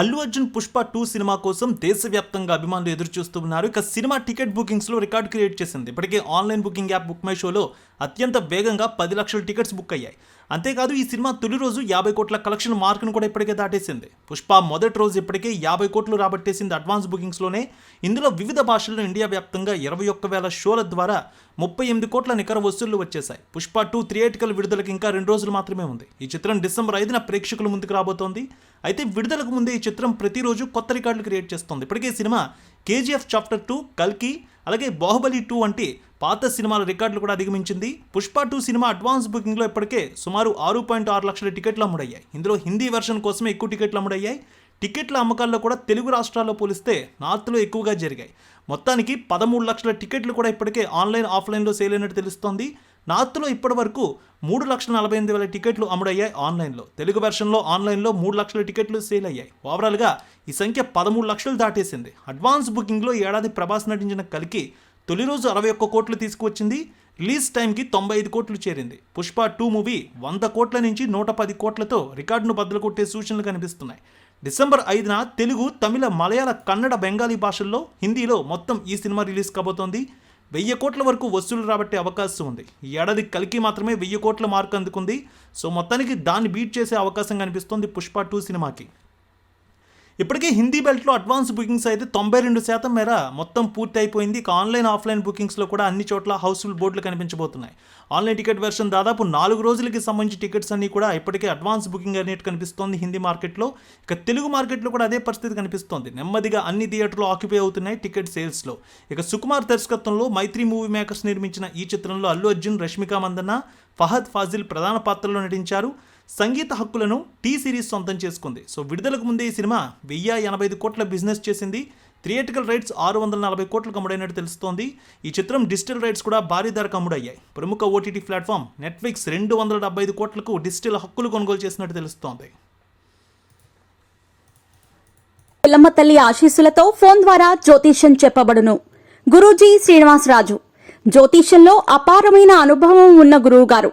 Allu Arjun Pushpa two cinema కోసం దేశవ్యాప్తంగా అభిమానులు ఎదురు చూస్తున్నారు ఇక సినిమా టికెట్ బుకింగ్స్లో రికార్డ్ క్రియేట్ చేసింది. ఇప్పటికే online booking app book my షోలో అత్యంత వేగంగా పది లక్షల టికెట్స్ బుక్ అయ్యాయి. అంతేకాదు ఈ సినిమా తొలి రోజు యాభై కోట్ల కలెక్షన్ మార్కును కూడా ఇప్పటికే దాటేసింది. పుష్ప మొదటి రోజు ఇప్పటికే యాభై కోట్లు రాబట్టేసింది అడ్వాన్స్ బుకింగ్స్లోనే ఇందులో వివిధ భాషల్లో ఇండియా వ్యాప్తంగా ఇరవై ఒక్క వేల షోల ద్వారా ముప్పై ఎనిమిది కోట్ల నికర వసూళ్ళు వచ్చేశాయి. పుష్ప టూ థియేటికల్ విడుదలకి ఇంకా రెండు రోజులు మాత్రమే ఉంది. ఈ చిత్రం డిసెంబర్ ఐదున ప్రేక్షకుల ముందుకు రాబోతోంది. అయితే విడుదలకు ముందే ఈ చిత్రం ప్రతిరోజు కొత్త రికార్డులు క్రియేట్ చేస్తోంది. ఇప్పటికే సినిమా కేజీఎఫ్ చాప్టర్ టూ కల్కి అలాగే బాహుబలి టూ వంటి పాత సినిమాల రికార్డులు కూడా అధిగమించింది. పుష్ప టూ సినిమా అడ్వాన్స్ బుకింగ్లో ఇప్పటికే సుమారు ఆరు పాయింట్ ఆరు లక్షల టికెట్లు అమ్ముడయ్యాయి. ఇందులో హిందీ వెర్షన్ కోసమే ఎక్కువ టికెట్లు అమ్ముడయ్యాయి. టికెట్ల అమ్మకాల్లో కూడా తెలుగు రాష్ట్రాల్లో పోలిస్తే నార్త్లో ఎక్కువగా జరిగాయి. మొత్తానికి పదమూడు లక్షల టికెట్లు కూడా ఇప్పటికే ఆన్లైన్ ఆఫ్లైన్లో సేల్ అయినట్టు తెలుస్తోంది. నార్త్లో ఇప్పటి వరకు మూడు లక్షల నలభై ఎనిమిది వేల టికెట్లు అమ్ముడయ్యాయి ఆన్లైన్లో. తెలుగు వెర్షన్లో ఆన్లైన్లో మూడు లక్షల టికెట్లు సేల్ అయ్యాయి. ఓవరాల్గా ఈ సంఖ్య పదమూడు లక్షలు దాటేసింది. అడ్వాన్స్ బుకింగ్లో ఏడాది ప్రభాస్ నటించిన కలికి తొలి రోజు అరవై ఒక్క కోట్లు తీసుకువచ్చింది. రిలీజ్ టైంకి తొంభై ఐదు కోట్లు చేరింది. పుష్ప టూ మూవీ వంద కోట్ల నుంచి నూట పది కోట్లతో రికార్డును బద్దలు కొట్టే సూచనలు కనిపిస్తున్నాయి. డిసెంబర్ ఐదున తెలుగు తమిళ మలయాళ కన్నడ బెంగాలీ భాషల్లో హిందీలో మొత్తం ఈ సినిమా రిలీజ్ కాబోతోంది. వెయ్యి కోట్ల వరకు వసూలు రాబట్టే అవకాశం ఉంది. ఈ ఏడాది కలికి మాత్రమే వెయ్యి కోట్ల మార్కు అందుకుంది. సో మొత్తానికి దాన్ని బీట్ చేసే అవకాశం కనిపిస్తోంది పుష్ప టూ సినిమాకి. ఇప్పటికే హిందీ బెల్ట్లో అడ్వాన్స్ బుకింగ్స్ అయితే తొంభై రెండు శాతం మేర మొత్తం పూర్తి అయిపోయింది. ఇక ఆన్లైన్ ఆఫ్లైన్ బుకింగ్స్లో కూడా అన్ని చోట్ల హౌస్ఫుల్ బోర్డులు కనిపించబోతున్నాయి. ఆన్లైన్ టికెట్ వెర్షన్ దాదాపు నాలుగు రోజులకి సంబంధించి టికెట్స్ అన్ని కూడా ఇప్పటికే అడ్వాన్స్ బుకింగ్ అనేటి కనిపిస్తోంది హిందీ మార్కెట్లో. ఇక తెలుగు మార్కెట్లో కూడా అదే పరిస్థితి కనిపిస్తోంది. నెమ్మదిగా అన్ని థియేటర్లు ఆక్యుపై అవుతున్నాయి టికెట్ సేల్స్లో. ఇక సుకుమార్ దర్శకత్వంలో మైత్రి మూవీ మేకర్స్ నిర్మించిన ఈ చిత్రంలో అల్లు అర్జున్ రష్మిక మందన్న ఫహద్ ఫాజిల్ ప్రధాన పాత్రలో నటించారు. సంగీత హక్కులను టీ సిరీస్ సొంతం చేసుకుంది. సో విడుదలకు ముందే ఈ సినిమా వెయ్యి ఎనభై ఐదు కోట్ల బిజినెస్ చేసింది. థియేటికల్ రైట్స్ ఆరు వందల నలభై కోట్లకు అమ్ముడైనట్టు తెలుస్తోంది. ఈ చిత్రం డిజిటల్ రైట్స్ కూడా భారీ ధరకు అమ్ముడయ్యాయి. ప్రముఖ ఓటీటీ ప్లాట్ఫామ్ నెట్ఫ్లిక్స్ రెండు వందల డెబ్బై ఐదు కోట్లకు డిజిటల్ హక్కులు కొనుగోలు చేసినట్టు తెలుస్తోంది. పిల్లమ్మ తల్లి ఆశీస్సులతో ఫోన్ ద్వారా జ్యోతిష్యం చెప్పబడును. గురూజీ శ్రీనివాసరాజు. జ్యోతిష్యంలో అపారమైన అనుభవం ఉన్న గురువుగారు.